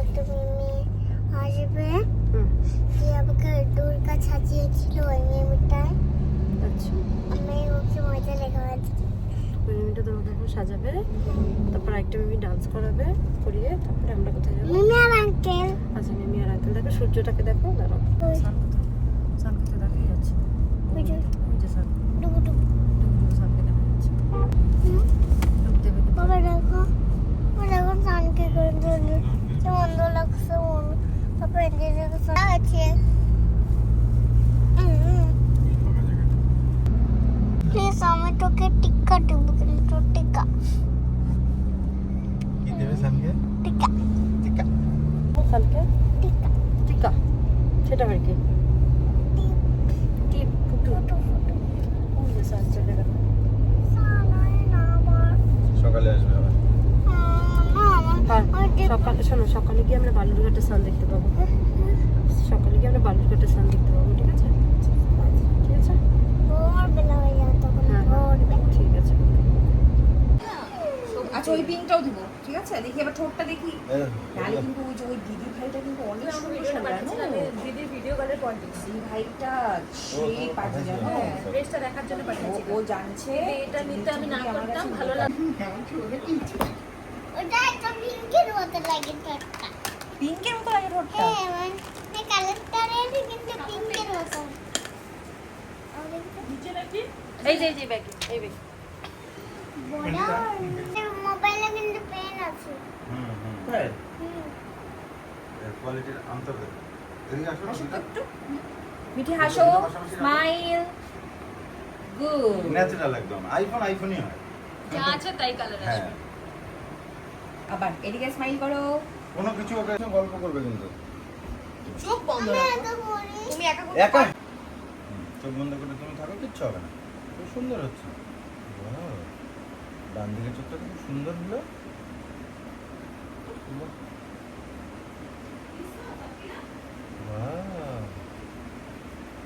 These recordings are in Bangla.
একটা মেয়ে আসবে যে আমাকে দুর্গা সাজিয়েছিল ওই মেয়েটায় আচ্ছা আমি ওকে মজা লেগে আছে ওই মিমিটা তোমাকে এখন সাজাবে তারপর একটা মিমি ডান্স করাবে করিয়ে তারপরে আমরা কোথায় যাব মিমি আর আঙ্কেল আচ্ছা মিমি আর আঙ্কেল দেখো সূর্যটাকে দেখো দাঁড়াও সান কোথায় সান কোথায় দেখাই যাচ্ছে ওই যে সান ডুবু ডুবু ডুবডুবু সানকে দেখা যাচ্ছে ডুব দেবে বাবা দেখো ও দেখো সানকে করে দিল যে মন্দ লাগছে মন তারপর এদিকে দেখো আছে প্লিজ আমি তোকে টিক্কা দেবো কিন্তু টিক্কা কি দেবে সানকে টিক্কা টিকা ও সানকে টিক্কা টিকা সেটা আবার কি টিপ ফুটু ফটো ফটো ওই যে সান চলে গেল সানাই না আমার সকালে আসবে আবার না আমার আর আমার টিপ- সকালে শোনো সকালে গিয়ে আমরা বালুরঘাটের সান দেখতে পাবো হ্যাঁ? সকালে গিয়ে আমরা বালুরঘাটের সান দেখতে পাবো ঠিক আছে? ঠিক আছে? হয়ে যাবে তখন হ্যাঁ ঠিক আছে। আচ্ছা ওই পিঙ্কটাও দিব ঠিক আছে? দেখি এবার ঠোঁটটা দেখি। নাহলে কিন্তু ওই যে ওই দিদি ভাইটা কিন্তু অনেক সুন্দর সাজানো। দিদির ভিডিও কলের কন্টেন্ট দিদি ভাইটা সেই জানো ড্রেসটা দেখার জন্য ও- ও জানছে। এটা নিতে আমি না করতাম ভালো ভালো লাগে ওটা একটা পিঙ্কের মতো লাগে ঠোঁটটা পিঙ্কের মতো লাগে ঠোঁটটা হ্যাঁ মানে কালারটা কিন্তু পিঙ্কের মতো এই যে এই যে ব্যাগ এই ব্যাগ মোবাইলে কিন্তু পেন আছে হুম হুম। কোয়ালিটির মিঠি হাসো স্মাইল গুড ন্যাচারাল একদম। আইফোন আইফোনই হয়। যা আছে তাই কালার হ্যাঁ। আবার এদিকে স্মাইল করো। কোনো কিছু ওকে গল্প করবে কিন্তু। চোখ বন্ধ রাখো। তুমি একা একা? চোখ বন্ধ করে তুমি থাকো কিচ্ছু হবে না। খুব সুন্দর হচ্ছে। ডান দিকে চোখটা খুব সুন্দর হলো। বাহ।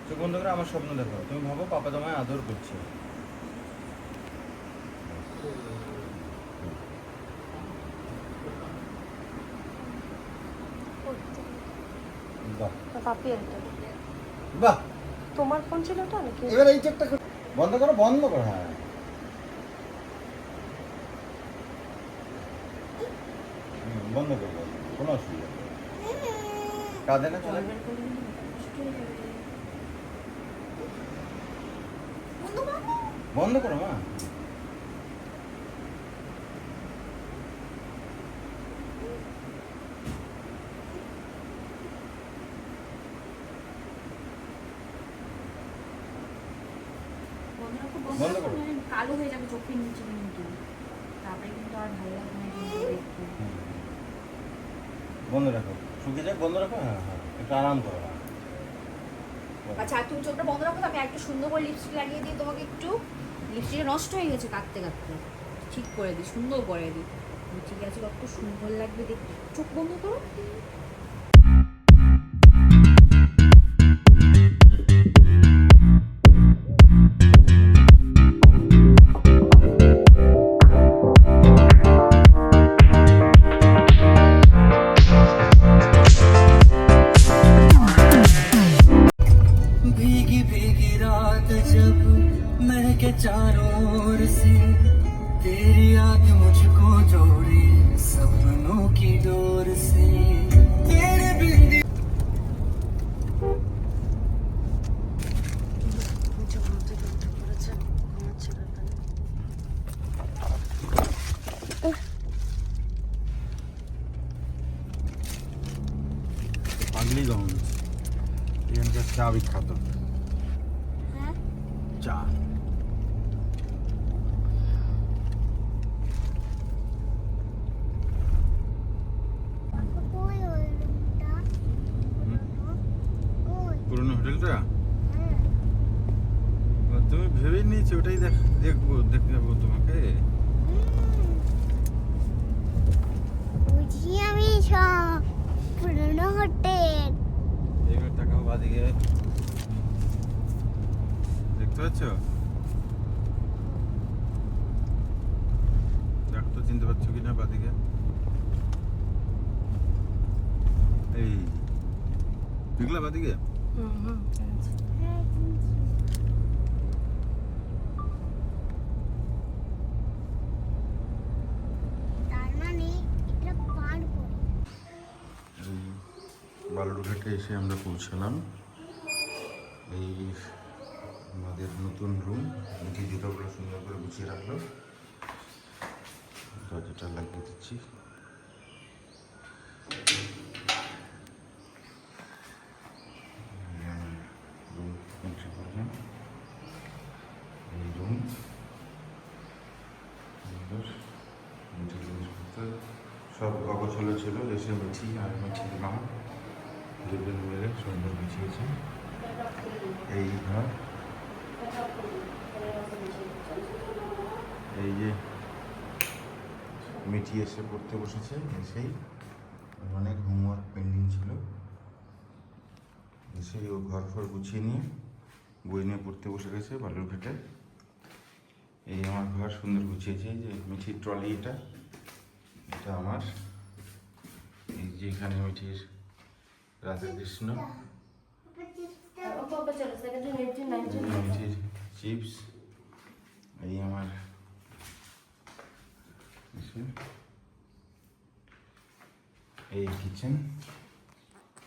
চোখ বন্ধ করে আমার স্বপ্ন দেখো। তুমি ভাবো পাপা তোমায় আদর করছে বাহ পাপি একটা বাহ। তোমার ফোন ছিল ওটা নাকি? এবার এই খুব- বন্ধ করো বন্ধ করো হ্যাঁ। বন্ধ করো বন্ধ কোনো অসুবিধা কাঁদে না চলে বন্ধ করো মা। বন্ধ করো। কালো হয়ে যাবে চোখের নিচে কিন্তু তারপরে কিন্তু আর ভালো লাগবে না কিন্তু বন্ধ রাখো। শুকিয়ে যাক বন্ধ রাখো? হ্যাঁ হ্যাঁ একটু আরাম করো। হ্যাঁ। আচ্ছা তুমি চোখটা বন্ধ রাখো আমি একটু সুন্দর করে লিপস্টিক লাগিয়ে দিই তোমাকে একটু। লিপস্টিকটা নষ্ট হয়ে গেছে কাটতে কাটতে। ঠিক করে দিই সুন্দর করে দিই। ঠিক আছে কত সুন্দর লাগবে দেখতে। চোখ বন্ধ করো। जब महके चारों ओर से तेरी याद मुझको जोड़े सपनों की डोर से तेरे बिंदी পাগলি গহম এখানকার চা বিখ্যাত হ্যাঁ চা পুরনো হোটেলটা? হ্যাঁ। তুমি ভেবেই নিয়েছো ওটাই দেখ দেখব দেখতে যাব তোমাকে। আমি সব পুরনো হোটেল। এবার টাকাও বাদিকে পাচ্ছ দেখো তো চিনতে পারছ কিনা বাদিকে। দেখলা বাদিকে? এই বালুরঘাটে এসে আমরা পৌঁছালাম। এই আমাদের নতুন রুম মিঠি জুতোগুলো সুন্দর করে গুছিয়ে রাখল। দরজাটা লাগিয়ে দিচ্ছি। সব অগোছলো ছিল এসে মিঠি আর মিঠির মা দুজন মিলে সুন্দর গুছিয়েছে। এই ঘর। এই যে মিঠি এসে পড়তে বসেছে, এসেই অনেক হোমওয়ার্ক পেন্ডিং ছিল। এসেই ও ঘর ফর গুছিয়ে নিয়ে বই নিয়ে পড়তে বসে গেছে বালুরঘাটে এই আমার ঘর সুন্দর গুছিয়েছে যে মিঠির ট্রলি এটা। এটা আমার। এই যে এখানে মিঠির রাধা চিপস এই আমার এই কিচেন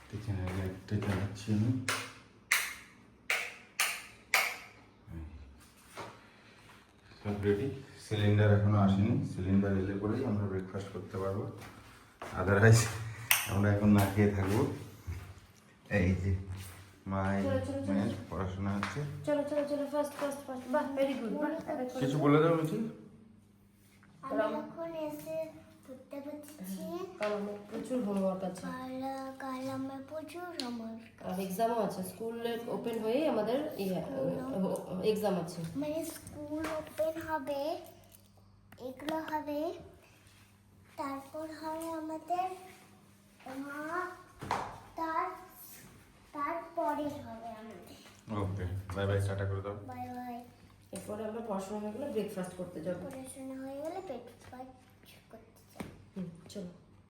কিচেনের লাইটটা জ্বালাচ্ছি আমি সব রেডি সিলিন্ডার এখনও আসেনি সিলিন্ডার এলে পরেই আমরা ব্রেকফাস্ট করতে পারব আদারওয়াইজ আমরা এখন না খেয়ে থাকব এই যে চলো। মেয়ের পড়াশোনা হচ্ছে। চলো চলো চলো ফার্স্ট ফার্স্ট ফার্স্ট বাহ ভেরি গুড বাহ কিছু বলে দাও মিঠি আমি এখন এসে পড়তে বসেছি কারণ প্রচুর হোমওয়ার্ক আছে। কাল কাল প্রচুর আমার আর এক্সামও আছে। স্কুল ওপেন হয়েই আমাদের ইয়ে এক্সাম আছে। মানে স্কুল ওপেন হবে এগুলো হবে। তারপর হবে আমাদের মা তার তারপরে হবে আমাদের ওকে বাই বাই টাটা করে দাও বাই বাই এরপরে আমরা পড়াশোনা হয়ে গেলে ব্রেকফাস্ট করতে যাব। পড়াশোনা হয়ে গেলে ব্রেকফাস্ট করতে যাব। হুম চলো।